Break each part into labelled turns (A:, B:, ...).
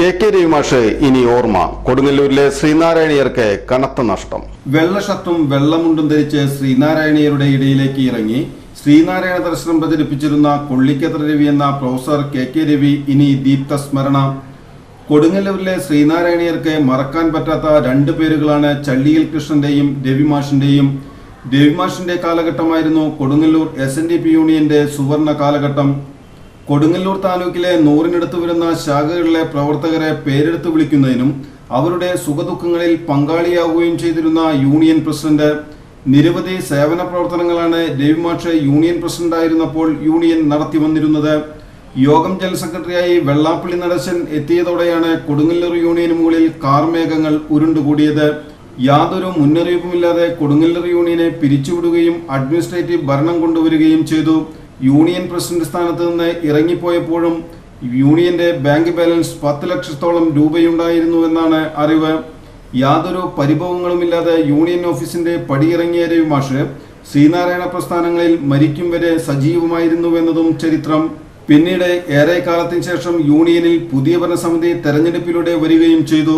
A: K K രവിമാഷ് ഇനി ഓർമ്മ. കൊടുങ്ങല്ലൂരിലെ ശ്രീനാരായണീയർക്ക് കനത്ത നഷ്ടം.
B: വെള്ള ഷർട്ടും വെള്ളമുണ്ടും ധരിച്ച് ശ്രീനാരായണീയരുടെ ഇടയിലേക്ക് ഇറങ്ങി. ശ്രീനാരായണ ദർശനം പ്രചരിപ്പിച്ചിരുന്ന കൊള്ളിക്കത്ര രവി എന്ന പ്രൊഫസർ കെ കെ രവി ഇനി ദീപ്ത സ്മരണ. കൊടുങ്ങല്ലൂരിലെ ശ്രീനാരായണീയർക്ക് മറക്കാൻ പറ്റാത്ത രണ്ട് പേരുകളാണ് ചള്ളിയിൽ കൃഷ്ണന്റെയും രവിമാഷിന്റെയും. രവിമാഷിന്റെ കാലഘട്ടമായിരുന്നു Kodungallur S N D P യൂണിയന്റെ സുവർണ കാലഘട്ടം. കൊടുങ്ങല്ലൂർ താലൂക്കിലെ നൂറിനടുത്ത് വരുന്ന ശാഖകളിലെ പ്രവർത്തകരെ പേരെടുത്ത് വിളിക്കുന്നതിനും അവരുടെ സുഖദുഃഖങ്ങളിൽ പങ്കാളിയാവുകയും ചെയ്തിരുന്ന യൂണിയൻ പ്രസിഡന്റ് നിരവധി സേവന പ്രവർത്തനങ്ങളാണ് രവിമാഷ് യൂണിയൻ പ്രസിഡന്റായിരുന്നപ്പോൾ യൂണിയൻ നടത്തി വന്നിരുന്നത് യോഗം ജനറൽ സെക്രട്ടറിയായി വെള്ളാപ്പള്ളി നടശൻ എത്തിയതോടെയാണ് കൊടുങ്ങല്ലൂർ യൂണിയന് മുകളിൽ കാർമേഘങ്ങൾ ഉരുണ്ടുകൂടിയത്. യാതൊരു മുന്നറിയിപ്പുമില്ലാതെ കൊടുങ്ങല്ലൂർ യൂണിയനെ പിരിച്ചുവിടുകയും അഡ്മിനിസ്ട്രേറ്റീവ് ഭരണം കൊണ്ടുവരികയും ചെയ്തു. യൂണിയൻ പ്രസിഡന്റ് സ്ഥാനത്ത് നിന്ന് ഇറങ്ങിപ്പോയപ്പോഴും യൂണിയന്റെ ബാങ്ക് ബാലൻസ് പത്ത് ലക്ഷത്തോളം രൂപയുണ്ടായിരുന്നു എന്നാണ് അറിവ്. യാതൊരു പരിഭവങ്ങളുമില്ലാതെ യൂണിയൻ ഓഫീസിന്റെ പടിയിറങ്ങിയ രവിമാഷ് ശ്രീനാരായണ പ്രസ്ഥാനങ്ങളിൽ മരിക്കും വരെ സജീവമായിരുന്നുവെന്നതും ചരിത്രം. പിന്നീട് ഏറെ കാലത്തിന് ശേഷം യൂണിയനിൽ പുതിയ ഭരണസമിതി തെരഞ്ഞെടുപ്പിലൂടെ വരികയും ചെയ്തു.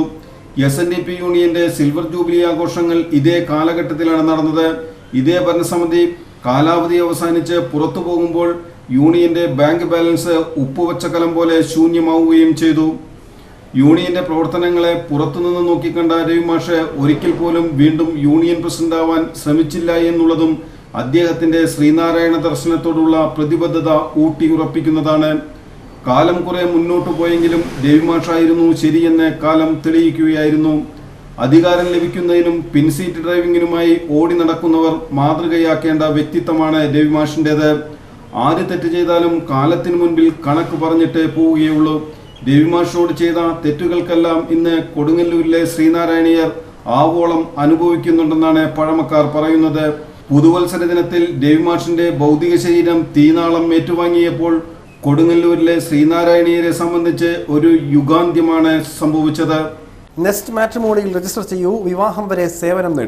B: എസ് എൻ ഡി പി യൂണിയന്റെ സിൽവർ ജൂബിലി ആഘോഷങ്ങൾ ഇതേ കാലഘട്ടത്തിലാണ് നടന്നത്. ഇതേ ഭരണസമിതി കാലാവധി അവസാനിച്ച് പുറത്തു പോകുമ്പോൾ യൂണിയന്റെ ബാങ്ക് ബാലൻസ് ഉപ്പുവച്ച കലം പോലെ ശൂന്യമാവുകയും ചെയ്തു. യൂണിയന്റെ പ്രവർത്തനങ്ങളെ പുറത്തുനിന്ന് നോക്കിക്കണ്ട രവിമാഷ് ഒരിക്കൽ പോലും വീണ്ടും യൂണിയൻ പ്രസിഡന്റ് ആവാൻ ശ്രമിച്ചില്ല എന്നുള്ളതും അദ്ദേഹത്തിന്റെ ശ്രീനാരായണ ദർശനത്തോടുള്ള പ്രതിബദ്ധത ഊട്ടിയുറപ്പിക്കുന്നതാണ്. കാലം കുറെ മുന്നോട്ടു പോയെങ്കിലും രവിമാഷായിരുന്നു ശരിയെന്ന് കാലം തെളിയിക്കുകയായിരുന്നു. അധികാരം ലഭിക്കുന്നതിനും പിൻസീറ്റ് ഡ്രൈവിംഗിനുമായി ഓടി നടക്കുന്നവർ മാതൃകയാക്കേണ്ട വ്യക്തിത്വമാണ് രവിമാഷിന്റെത് ആര് തെറ്റ് ചെയ്താലും കാലത്തിന് മുൻപിൽ കണക്ക് പറഞ്ഞിട്ട് പോവുകയുള്ളൂ. രവിമാഷോട് ചെയ്ത തെറ്റുകൾക്കെല്ലാം ഇന്ന് കൊടുങ്ങല്ലൂരിലെ ശ്രീനാരായണീയർ ആവോളം അനുഭവിക്കുന്നുണ്ടെന്നാണ് പഴമക്കാർ പറയുന്നത്. പുതുവത്സര ദിനത്തിൽ രവിമാഷിന്റെ ഭൗതിക ശരീരം തീനാളം ഏറ്റുവാങ്ങിയപ്പോൾ കൊടുങ്ങല്ലൂരിലെ ശ്രീനാരായണീയരെ സംബന്ധിച്ച് ഒരു യുഗാന്ത്യമാണ് സംഭവിച്ചത്.
C: നെസ്റ്റ് മാട്രിമോണിയിൽ രജിസ്റ്റർ ചെയ്യൂ. വിവാഹം വരെ സേവനം നേടൂ.